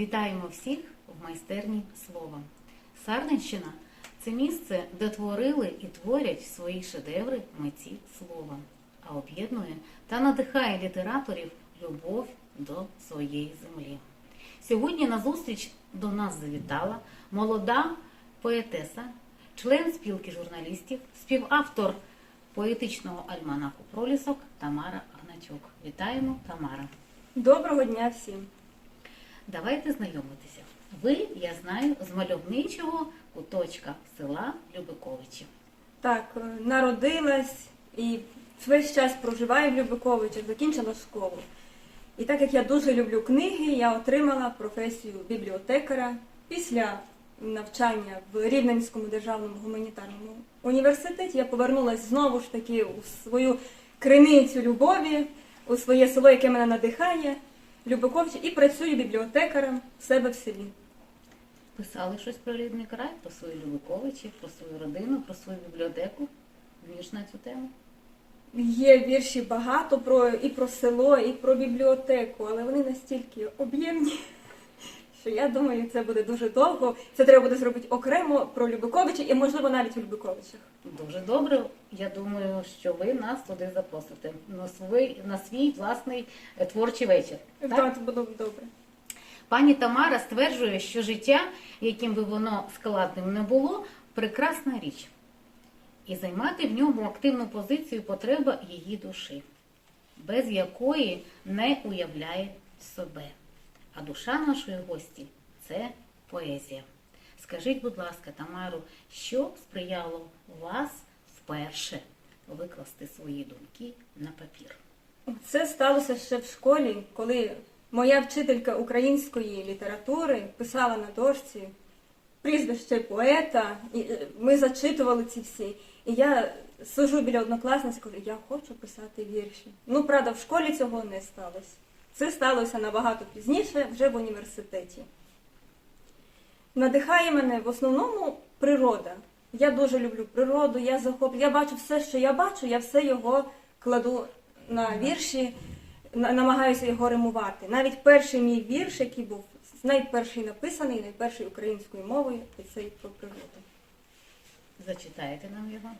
Вітаємо всіх в майстерні слова. Сарненщина це місце, де творили і творять свої шедеври митці слова, а об'єднує та надихає літераторів любов до своєї землі. Сьогодні на зустріч до нас завітала молода поетеса, член спілки журналістів, співавтор поетичного альманаху Пролісок Тамара Гначук. Вітаємо, Тамара! Доброго дня всім. Давайте знайомитися. Ви, я знаю, з мальовничого куточка села Любиковичі. Так, е, народилась і весь час проживаю в Любиковичах, закінчила школу. І так як я дуже люблю книги, я отримала професію бібліотекаря після навчання в Рівненському державному гуманітарному університеті. Я повернулася знову ж таки у свою криницю любові, у своє село, яке мене надихає, Любиковичі, і працюю бібліотекарем в себе в селі. Писали щось про рідний край, про свої Любиковичі, про свою родину, про свою бібліотеку. Вірш на цю тему. Є вірші багато про і про село, і про бібліотеку, але вони настільки об'ємні, що я думаю, це буде дуже довго. Це треба буде зробити окремо про Любиковича і, можливо, навіть у Любиковичах. Дуже добре. Я думаю, що ви нас туди запросите на свій, на свій власний е, творчий вечір. Так? Так, буде добре. Пані Тамара стверджує, що життя, яким би воно складним не було, прекрасна річ. І займати в ньому активну позицію потреба її душі, без якої не уявляє себе. А душа нашої гості це поезія. Скажіть, будь ласка, Тамару, що сприяло вас вперше викласти свої думки на папір? Це сталося ще в школі, коли моя вчителька української літератури писала на дошці прізвище поета, і е, ми зачитували ці всі. І я сижу біля однокласниць кажу, я хочу писати вірші. Ну, правда, в школі цього не сталося. Це сталося набагато пізніше, вже в університеті. Надихає мене в основному природа. Я дуже люблю природу, я захоплю. Я бачу все, що я бачу, я все його кладу на вірші, намагаюся його римувати. Навіть перший мій вірш, який був найперший написаний, найперший українською мовою, це про природу. Зачитаєте нам його?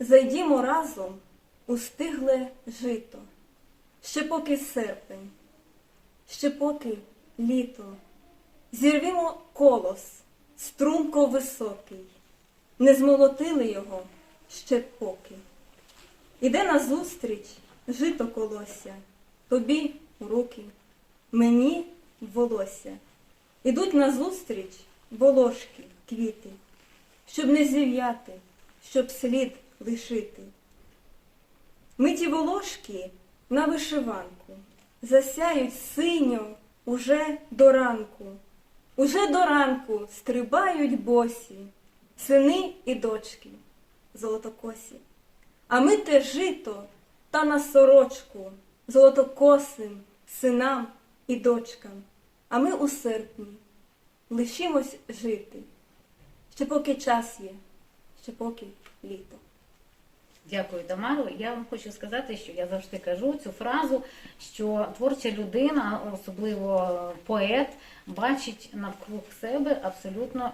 Зайдімо разом у стигле жито, ще поки серпень, ще поки літо. Зірвімо колос, струмко високий, не змолотили його ще поки. Іде назустріч жито колося, тобі у руки, мені волосся. Ідуть назустріч волошки, квіти, щоб не зів'яти, щоб слід лишити. Ми ті волошки на вишиванку засяють синьо уже до ранку. Уже до ранку стрибають босі, сини і дочки золотокосі. А ми те жито та на сорочку золотокосим синам і дочкам. А ми у серпні лишимось жити. Ще поки час є, ще поки літо. Дякую, Тамару. Я вам хочу сказати, що я завжди кажу цю фразу, що творча людина, особливо поет, бачить навкруг себе абсолютно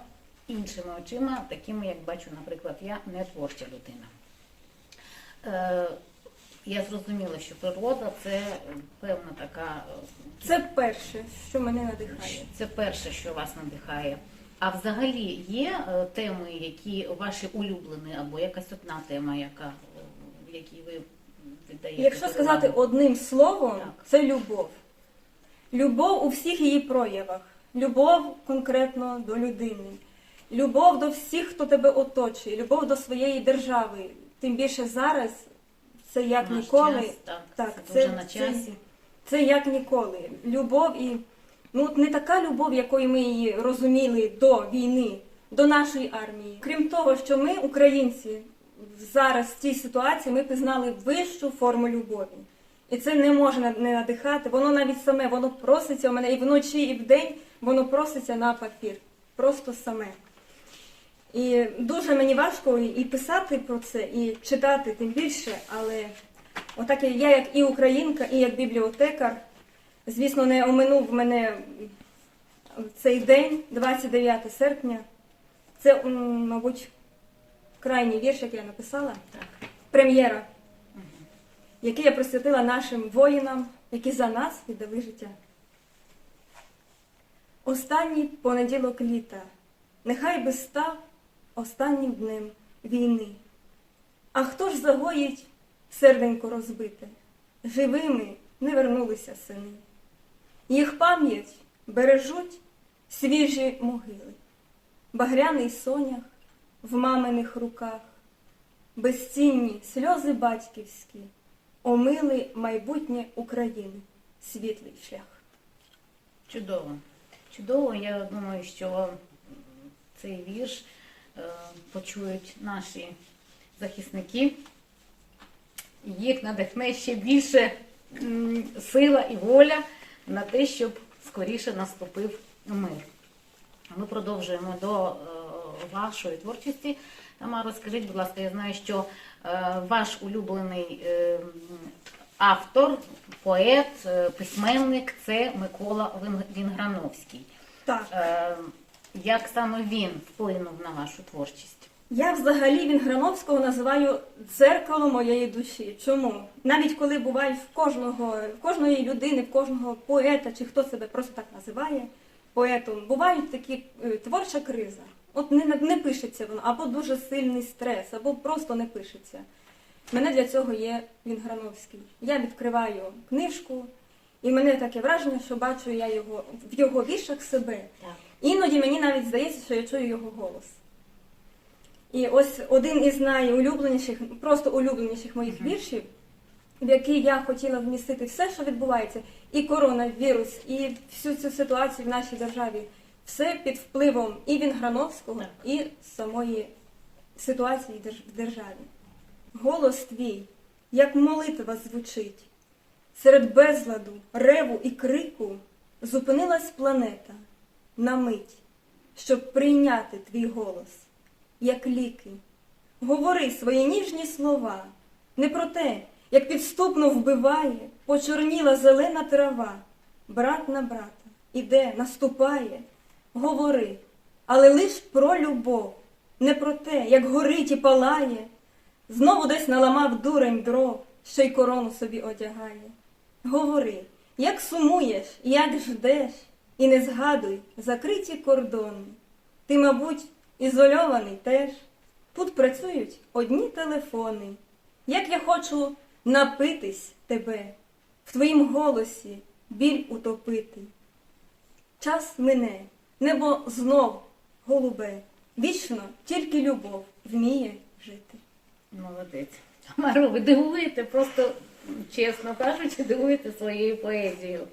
іншими очима, такими, як бачу, наприклад, я не творча людина. Е, я зрозуміла, що природа це певна така, е, Це перше, що мене надихає. це перше, що вас надихає. А взагалі є е, теми, які ваші улюблені, або якась одна тема, яка в якій ви віддаєте? Якщо сказати одним словом, Так. це любов. Любов у всіх її проявах. Любов конкретно до людини. Любов до всіх, хто тебе оточує, любов до своєї держави. Тим більше зараз це як Наш ніколи. час, так, Так, це, це- на це- Це як ніколи. Любов і ну от не така любов, якою ми її розуміли до війни, до нашої армії. Крім того, що ми, українці, зараз в цій ситуації ми пізнали вищу форму любові. І це не можна не надихати. Воно навіть саме, воно проситься у мене і вночі, і вдень, воно проситься на папір. Просто саме. І дуже мені важко і писати про це, і читати тим більше, але отак я як і українка, і як бібліотекар, звісно, не оминув мене цей день, 29 серпня, це, мабуть, крайній вірш, який я написала, Так. прем'єра, який я присвятила нашим воїнам, які за нас віддали життя. Останній понеділок літа, нехай би став останнім днем війни. А хто ж загоїть серденько розбите? Живими не вернулися сини. Їх пам'ять бережуть свіжі могили, багряний сонях в маминих руках, безцінні сльози батьківські омили майбутнє України, світлий шлях. Чудово. Чудово. Я думаю, що цей вірш е, почують наші захисники. Їх надихне ще більше сила і воля на те, щоб скоріше наступив мир. Ми продовжуємо до е, вашої творчості. Тамара, скажіть, будь ласка, я знаю, що е, ваш улюблений е, автор, поет, е, письменник це Микола Вінграновський. Так, Як саме він вплинув на вашу творчість? я взагалі Вінграновського називаю дзеркало моєї душі. Чому? Навіть коли бувають в кожного, в кожної людини, в кожного поета, чи хто себе просто так називає поетом, бувають такі творча криза. От не, не пишеться воно, або дуже сильний стрес, або просто не пишеться. Мене для цього є Вінграновський. Я відкриваю книжку, і мене таке враження, що бачу я його в його віршах себе. Так. Іноді мені навіть здається, що я чую його голос. І ось один із найулюбленіших, просто улюбленіших моїх віршів, в який я хотіла вмістити все, що відбувається, і коронавірус, і всю цю ситуацію в нашій державі, все під впливом і Вінграновського, Так. і самої ситуації в державі. Голос твій, як молитва звучить, серед безладу, реву і крику зупинилась планета на мить, щоб прийняти твій голос, як ліки. Говори свої ніжні слова, не про те, як підступно вбиває, почорніла зелена трава, брат на брата, іде, наступає, говори, але лиш про любов, не про те, як горить і палає, знову десь наламав дурень дров, що й корону собі одягає. Говори, як сумуєш, як ждеш, і не згадуй закриті кордони. Ти, мабуть, ізольований теж. Тут працюють одні телефони. Як я хочу напитись тебе, в твоїм голосі біль утопити. Час мине, небо знов голубе, вічно тільки любов вміє жити. Молодець. Тамаро, ви дивуєте, просто, чесно кажучи, дивуєте своєю поезією.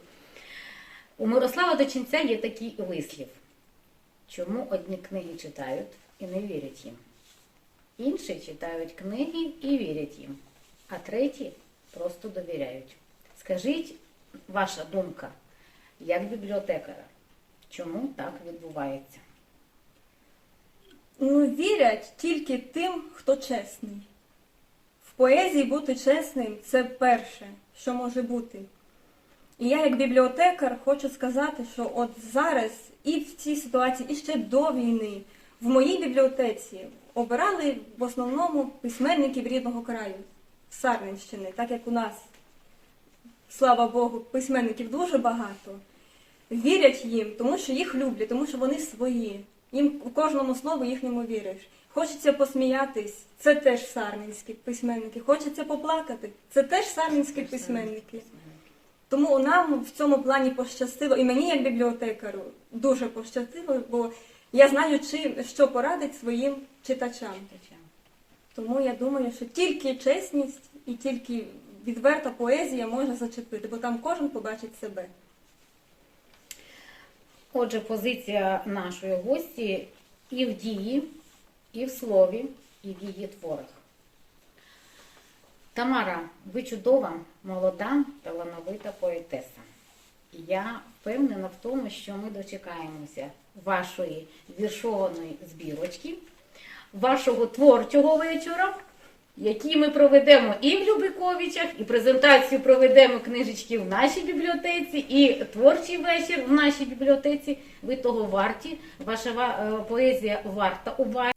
У Мирослава Дочинця є такий вислів. Чому одні книги читають і не вірять їм? Інші читають книги і вірять їм, а треті просто довіряють. Скажіть, ваша думка, як бібліотекара, чому так відбувається? Ну, вірять тільки тим, хто чесний. В поезії бути чесним це перше, що може бути. І я, як бібліотекар, хочу сказати, що от зараз і в цій ситуації, і ще до війни, в моїй бібліотеці обирали в основному письменників рідного краю, Сарненщини, так як у нас, слава Богу, письменників дуже багато. Вірять їм, тому що їх люблять, тому що вони свої. Їм у кожному слову їхньому віриш. Хочеться посміятись, це теж сарненські письменники. Хочеться поплакати, це теж сарненські письменники. Тому нам в цьому плані пощастило, і мені, як бібліотекару, дуже пощастило, бо я знаю, чи, що порадить своїм читачам. Тому я думаю, що тільки чесність і тільки відверта поезія може зачепити, бо там кожен побачить себе. Отже, позиція нашої гості і в дії, і в слові, і в її творах. Тамара, ви чудова, молода, талановита поетеса. Я впевнена в тому, що ми дочекаємося вашої віршованої збірочки, вашого творчого вечора які ми проведемо і в Любиковичах, і презентацію проведемо книжечки в нашій бібліотеці, і творчий вечір в нашій бібліотеці. Ви того варті. Ваша е, поезія варта уваги.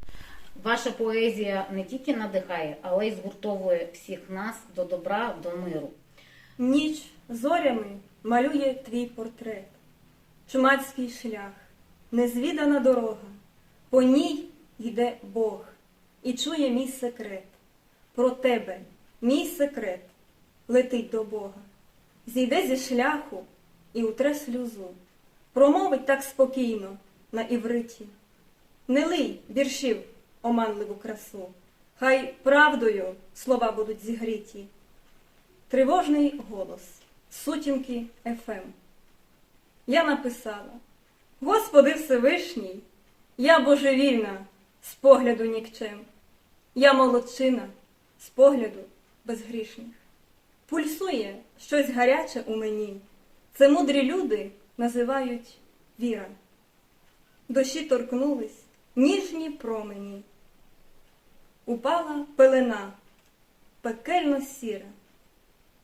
Ваша поезія не тільки надихає, але й згуртовує всіх нас до добра, до миру. Ніч зорями малює твій портрет, чумацький шлях, незвідана дорога, по ній йде Бог і чує мій секрет. Про тебе, мій секрет, летить до Бога, зійде зі шляху і утре сльозу, промовить так спокійно на івриті. Не лий віршів оманливу красу, хай правдою слова будуть зігріті. Тривожний голос, сутінки ФМ. Я написала: Господи Всевишній, я божевільна з погляду нікчем, я молодчина з погляду безгрішних. Пульсує щось гаряче у мені. Це мудрі люди називають віра. Дощі торкнулись ніжні промені. Упала пелена, пекельно сіра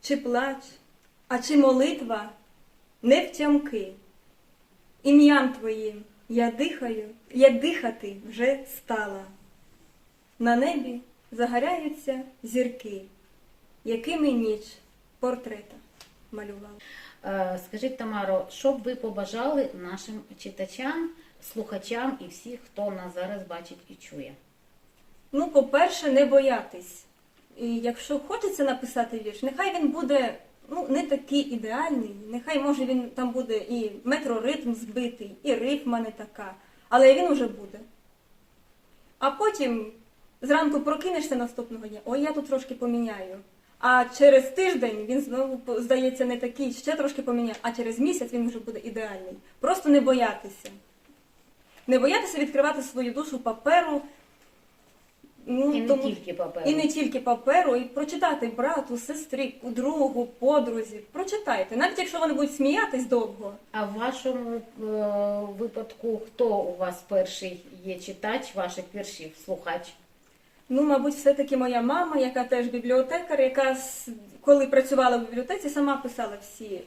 чи плач, а чи молитва не втямки. Ім'ям твоїм я дихаю, я дихати вже стала. На небі загоряються зірки, якими ніч портрета малювала. Е, Скажіть, Тамаро, що б ви побажали нашим читачам, слухачам і всіх, хто нас зараз бачить і чує? Ну, по-перше, не боятись. І якщо хочеться написати вірш, нехай він буде ну, не такий ідеальний, нехай може він там буде і метроритм збитий, і рифма не така, але він уже буде. А потім зранку прокинешся наступного дня, ой, я тут трошки поміняю. А через тиждень він знову здається не такий, ще трошки поміняю, а через місяць він вже буде ідеальний. Просто не боятися. Не боятися відкривати свою душу паперу. Ну, І не тому- тільки паперу. і не тільки паперу, і прочитати брату, сестрі, другу, подрузі. Прочитайте, навіть якщо вони будуть сміятись довго. А в вашому е, випадку хто у вас перший є читач ваших віршів, слухач? Ну, мабуть, все-таки моя мама, яка теж бібліотекар, яка коли працювала в бібліотеці, сама писала всі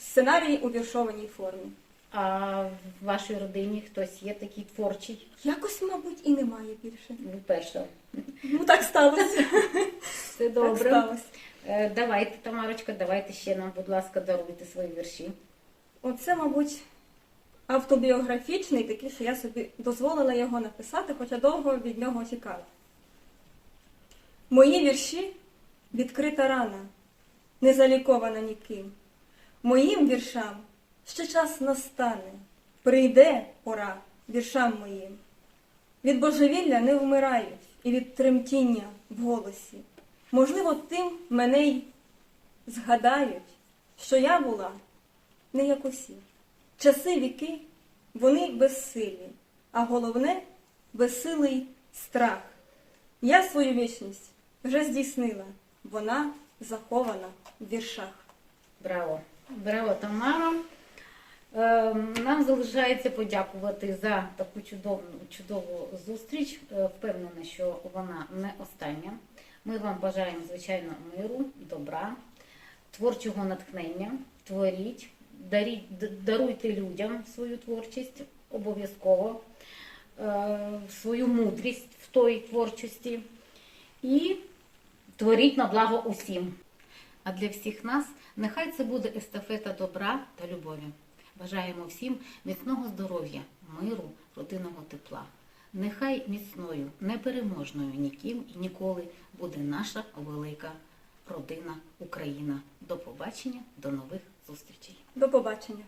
сценарії у віршованій формі. А в вашій родині хтось є такий творчий? Якось, мабуть, і немає більше. Ви перша. Ну так сталося. Так добре. сталося. Е, Давайте, Тамарочка, давайте ще нам, будь ласка, даруйте свої вірші. Оце, мабуть, автобіографічний, такий, що я собі дозволила його написати, хоча довго від нього тікала. Мої вірші відкрита рана, не залікована ніким. Моїм віршам ще час настане, прийде пора віршам моїм. Від божевілля не вмирають і від тремтіння в голосі. Можливо, тим мене й згадають, що я була не як усі. Часи віки, вони безсилі, а головне безсилий страх. Я свою вічність вже здійснила, вона захована в віршах. Браво! Браво, Тамара! Е, Нам залишається подякувати за таку чудову, чудову зустріч. Е, Впевнена, що вона не остання. Ми вам бажаємо, звичайно, миру, добра, творчого натхнення. Творіть, даріть, даруйте людям свою творчість обов'язково, е, свою мудрість в той творчості і творіть на благо усім. А для всіх нас нехай це буде естафета добра та любові. Бажаємо всім міцного здоров'я, миру, родинного тепла. Нехай міцною, непереможною ніким і ніколи буде наша велика родина Україна. До побачення, до нових зустрічей. До побачення.